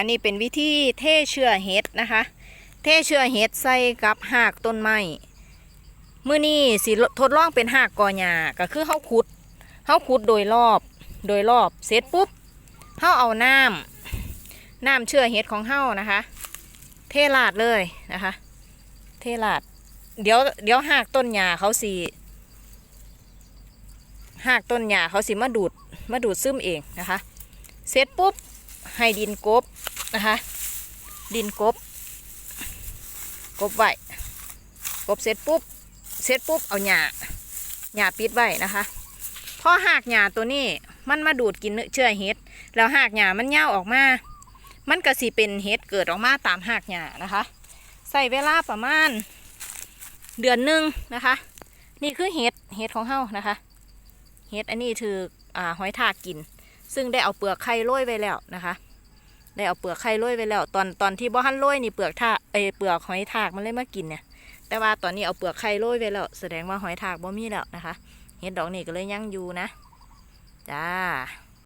อันนี้เป็นวิธีเทเชื้อเห็ดนะคะ เทเชื้อเห็ดใส่กับหากต้นไม้มื้อนี้สิทดลองเป็นหากกอหญ้าก็คือเฮาขุดเฮาขุดโดยรอบโดยรอบเสร็จปุ๊บเฮาเอาน้ำน้ำเชื้อเห็ดของเฮานะคะ เทลาดเลยนะคะ เทลาดเดี๋ยวเดี๋ยวหากต้นหญ้าเขาสิหากต้นหญ้าเขาสิมาดูดมาดูดซึมเองนะคะ เสร็จปุ๊บ ให้ดินกบนะคะ ดินกบ กบไว้กบเสร็จปุ๊บเสร็จปุ๊บเอาหญ้าหญ้าปิดไว้นะคะพอหากหญ้าตัวนี้มันมาดูดกินเนื้อเชื้อเห็ดแล้วหากหญ้ามันเน่าออกมา มันก็สิเป็นเห็ดเกิดออกมาตามหากหญ้านะคะใส่เวลาประมาณเดือนหนึ่งนะคะ นี่คือเห็ดเห็ดของเฮานะคะ เห็ดอันนี้คืออ่าหอยทากกิน ซึ่งได้เอาเปลือกไข่โรยไว้แล้วนะคะ ได้เอาเปลือกไข่โรยไว้แล้ว ตอนตอนที่บ่หันโรยนี่เปลือกทากเอเปลือกหอยทากมันเลยมากินเนี่ย แต่ว่าตอนนี้เอาเปลือกไข่โรยไว้แล้ว แสดงว่าหอยทากบ่มีแล้วนะคะ เห็ดดอกนี่ก็เลยยังอยู่นะ จ้า